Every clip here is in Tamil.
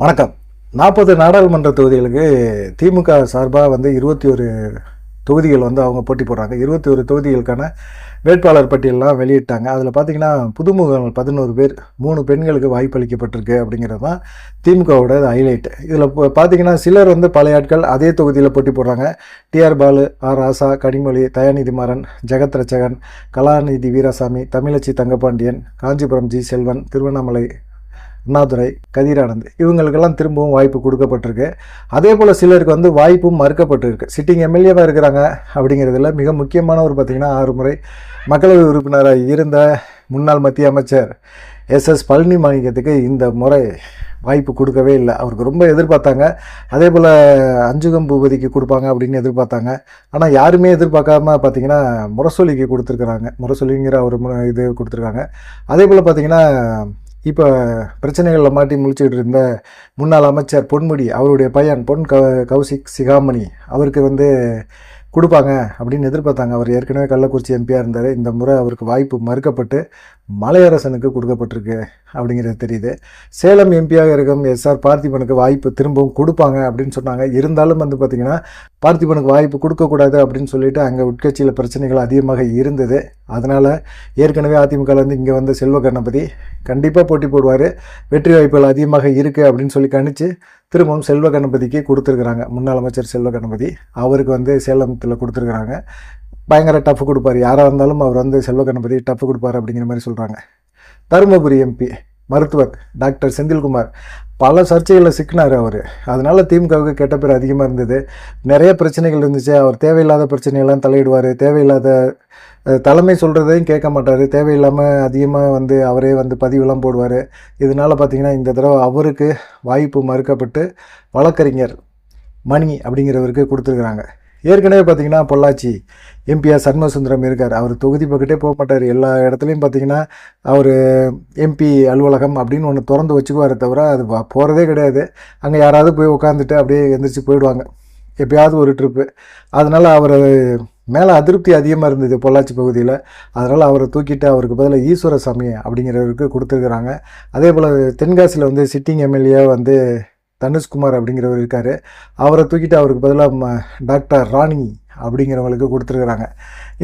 வணக்கம். நாற்பது நாடாளுமன்ற தொகுதிகளுக்கு திமுக சார்பாக வந்து இருபத்தி ஒரு தொகுதிகள் வந்து அவங்க போட்டி போடுறாங்க. இருபத்தி ஒரு தொகுதிகளுக்கான வேட்பாளர் பட்டியல்லாம் வெளியிட்டாங்க. அதில் பார்த்தீங்கன்னா புதுமுகங்கள் பதினோரு பேர் மூணு பெண்களுக்கு வாய்ப்பளிக்கப்பட்டிருக்கு அப்படிங்கிறது தான் திமுகவோட ஹைலைட். இதில் இப்போ பார்த்தீங்கன்னா சிலர் வந்து பழைய ஆட்கள் அதே தொகுதியில் போட்டி போடுறாங்க. TR Baalu R Raja Kanimozhi Dayanidhi Maran Jagath Rakshakan Kalanidhi Veeraswamy Thamizhachi Thangapandian Kanchipuram G Selvan Tiruvannamalai Annadurai Kathiranand இவங்களுக்கெல்லாம் திரும்பவும் வாய்ப்பு கொடுக்கப்பட்டிருக்கு. அதே போல் சிலருக்கு வந்து வாய்ப்பும் மறுக்கப்பட்டிருக்கு. சிட்டிங் எம்எல்ஏவாக இருக்கிறாங்க அப்படிங்கிறதுல மிக முக்கியமானவர் பார்த்தீங்கன்னா ஆறு முறை மக்களவை உறுப்பினராக இருந்த முன்னாள் மத்திய அமைச்சர் எஸ். எஸ். பழனி மாணிக்கத்துக்கு இந்த முறை வாய்ப்பு கொடுக்கவே இல்லை. அவருக்கு ரொம்ப எதிர்பார்த்தாங்க. அதே போல் அஞ்சுகம் பூபதிக்கு கொடுப்பாங்க அப்படின்னு எதிர்பார்த்தாங்க. ஆனால் யாருமே எதிர்பார்க்காம பார்த்தீங்கன்னா முரசொலிக்கு கொடுத்துருக்குறாங்க. முரசொலிங்கிற ஒரு மு- இது கொடுத்துருக்காங்க. அதே போல் பார்த்தீங்கன்னா இப்போ பிரச்சனைகளில் மாட்டி முழிச்சுக்கிட்டு இருந்த முன்னாள் அமைச்சர் பொன்முடி அவருடைய பையன் பொன் க கௌசிக் சிகாமணி அவருக்கு வந்து கொடுப்பாங்க அப்படின்னு எதிர்பார்த்தாங்க. அவர் ஏற்கனவே கள்ளக்குறிச்சி எம்பியாக இருந்தார். இந்த முறை அவருக்கு வாய்ப்பு மறுக்கப்பட்டு மலையரசனுக்கு கொடுக்கப்பட்டிருக்கு. அப்படிங்கிறது தெரியுது. சேலம் எம்பியாக இருக்கும். எஸ்ஆர் பார்த்திபனுக்கு வாய்ப்பு திரும்பவும் கொடுப்பாங்க அப்படின்னு சொன்னாங்க. இருந்தாலும் வந்து பார்த்திங்கன்னா பார்த்திபனுக்கு வாய்ப்பு கொடுக்கக்கூடாது அப்படின்னு சொல்லிட்டு அங்கே உட்கட்சியில் பிரச்சனைகள் அதிகமாக இருந்தது. அதனால் ஏற்கனவே அதிமுகலேருந்து இங்கே வந்த செல்வ கணபதி கண்டிப்பாக போட்டி போடுவார். வெற்றி வாய்ப்புகள் அதிகமாக இருக்குது அப்படின்னு சொல்லி கணிச்சு திரும்பவும் செல்வ கணபதிக்கு கொடுத்துருக்குறாங்க. முன்னாள் அமைச்சர் செல்வ கணபதி அவருக்கு வந்து சேலத்தில் கொடுத்துருக்குறாங்க. பயங்கர டஃப் கொடுப்பார். யாராக இருந்தாலும் அவர் வந்து செல்வ கணபதி டஃப் கொடுப்பார் அப்படிங்கிற மாதிரி சொல்கிறாங்க தருமபுரி எம்பி மருத்துவர் டாக்டர் செந்தில்குமார். பல சர்ச்சைகளில் சிக்கினார் அவர். அதனால திமுகவுக்கு கெட்ட பேர் அதிகமாக இருந்தது. நிறைய பிரச்சனைகள் இருந்துச்சு. அவர் தேவையில்லாத பிரச்சனையெல்லாம் தலையிடுவார். தேவையில்லாத தலைமை சொல்கிறதையும் கேட்க மாட்டார். தேவையில்லாமல் அதிகமாக வந்து அவரே வந்து பதிவுலாம் போடுவார். இதனால் பார்த்திங்கன்னா இந்த தடவை அவருக்கு வாய்ப்பு மறுக்கப்பட்டு வழக்கறிஞர் மணி அப்படிங்கிறவருக்கு கொடுத்துருக்குறாங்க. ஏற்கனவே பார்த்திங்கன்னா பொள்ளாச்சி எம்பிஆர் சண்முகசுந்தரம் இருக்கார். அவர் தொகுதி பக்கத்தே போக மாட்டார். எல்லா இடத்துலையும் பார்த்திங்கன்னா அவர் எம்பி அலுவலகம் அப்படின்னு ஒன்று திறந்து வச்சுக்குவாரே தவிர அது போகிறதே கிடையாது. அங்கே யாராவது போய் உட்காந்துட்டு அப்படியே எந்திரிச்சு போயிடுவாங்க. எப்பயாவது ஒரு ட்ரிப்பு அதனால் அவர் மேலே அதிருப்தி அதிகமாக இருந்தது பொள்ளாச்சி பகுதியில். அதனால் அவரை தூக்கிட்டு அவருக்கு பதிலாக ஈஸ்வர சாமி அப்படிங்கிறவருக்கு கொடுத்துருக்குறாங்க. அதே போல் தென்காசியில் வந்து சிட்டிங் எம்எல்ஏ வந்து தனுஷ்குமார் அப்படிங்கிறவர் இருக்கார். அவரை தூக்கிட்டு அவருக்கு பதிலாக டாக்டர் ராணி அப்படிங்கிறவங்களுக்கு கொடுத்துருக்குறாங்க.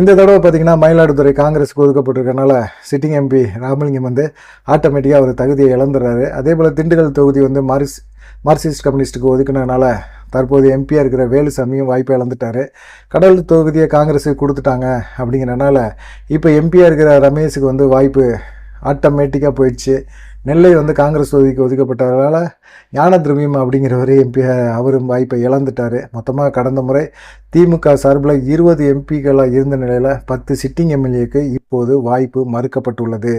இந்த தடவை பார்த்திங்கன்னா மயிலாடுதுறை காங்கிரஸுக்கு ஒதுக்கப்பட்டிருக்கனால சிட்டிங் எம்பி ராமலிங்கம் வந்து ஆட்டோமேட்டிக்காக அவர் தகுதியை இழந்துடுறாரு. அதே போல் திண்டுக்கல் தொகுதி வந்து மார்க்ஸ் மார்க்சிஸ்ட் கம்யூனிஸ்ட்டுக்கு ஒதுக்குனதுனால தற்போது எம்பியாக இருக்கிற வேலுசாமியும் வாய்ப்பை இழந்துட்டார். கடல் தொகுதியை காங்கிரஸுக்கு கொடுத்துட்டாங்க அப்படிங்கிறனால இப்போ எம்பியாக இருக்கிற ரமேஷுக்கு வந்து வாய்ப்பு ஆட்டோமேட்டிக்காக போயிடுச்சு. நெல்லை வந்து காங்கிரஸ் தொகுதிக்கு ஒதுக்கப்பட்டதால் ஞான திரவியம் அப்படிங்கிறவர் எம்பி அவரும் வாய்ப்பை இழந்துட்டார். மொத்தமாக கடந்த முறை திமுக சார்பில் இருபது எம்பிக்களாக இருந்த நிலையில் பத்து சிட்டிங் எம்எல்ஏக்கு இப்போது வாய்ப்பு மறுக்கப்பட்டுள்ளது.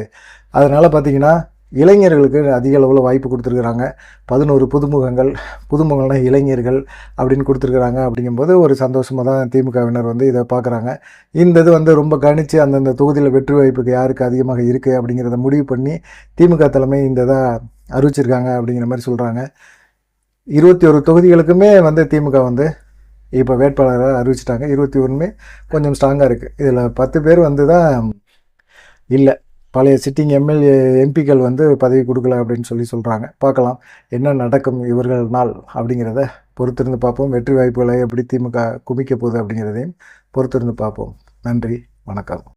அதனால் பார்த்தீங்கன்னா இளைஞர்களுக்கு அதிக அளவில் வாய்ப்பு கொடுத்துருக்குறாங்க. பதினோரு புதுமுகங்கள் புதுமுகங்கள்னா இளைஞர்கள் அப்படின்னு கொடுத்துருக்குறாங்க. அப்படிங்கும்போது ஒரு சந்தோஷமாக தான் திமுகவினர் வந்து இதை பார்க்குறாங்க. இந்த இது வந்து ரொம்ப கணித்து அந்தந்த தொகுதியில் வெற்றி வாய்ப்புக்கு யாருக்கு அதிகமாக இருக்குது அப்படிங்கிறத முடிவு பண்ணி திமுக தலைமை இந்த இதை அறிவிச்சிருக்காங்க அப்படிங்கிற மாதிரி சொல்கிறாங்க இருபத்தி ஒரு தொகுதிகளுக்குமே வந்து திமுக வந்து இப்போ வேட்பாளராக அறிவிச்சிட்டாங்க. இருபத்தி ஒன்றுமே கொஞ்சம் ஸ்ட்ராங்காக இருக்குது இதில் பத்து பேர் வந்து தான் இல்லை. பழைய சிட்டிங் எம்எல்ஏ எம்பிக்கள் வந்து பதவி கொடுக்கல அப்படின்னு சொல்லி சொல்கிறாங்க பார்க்கலாம் என்ன நடக்கும் இவர்கள் நாள் அப்படிங்கிறத பொறுத்திருந்து பார்ப்போம். வெற்றி வாய்ப்புகளை எப்படி திமுக குமிக்க போகுது அப்படிங்கிறதையும் பொறுத்திருந்து பார்ப்போம். நன்றி வணக்கம்.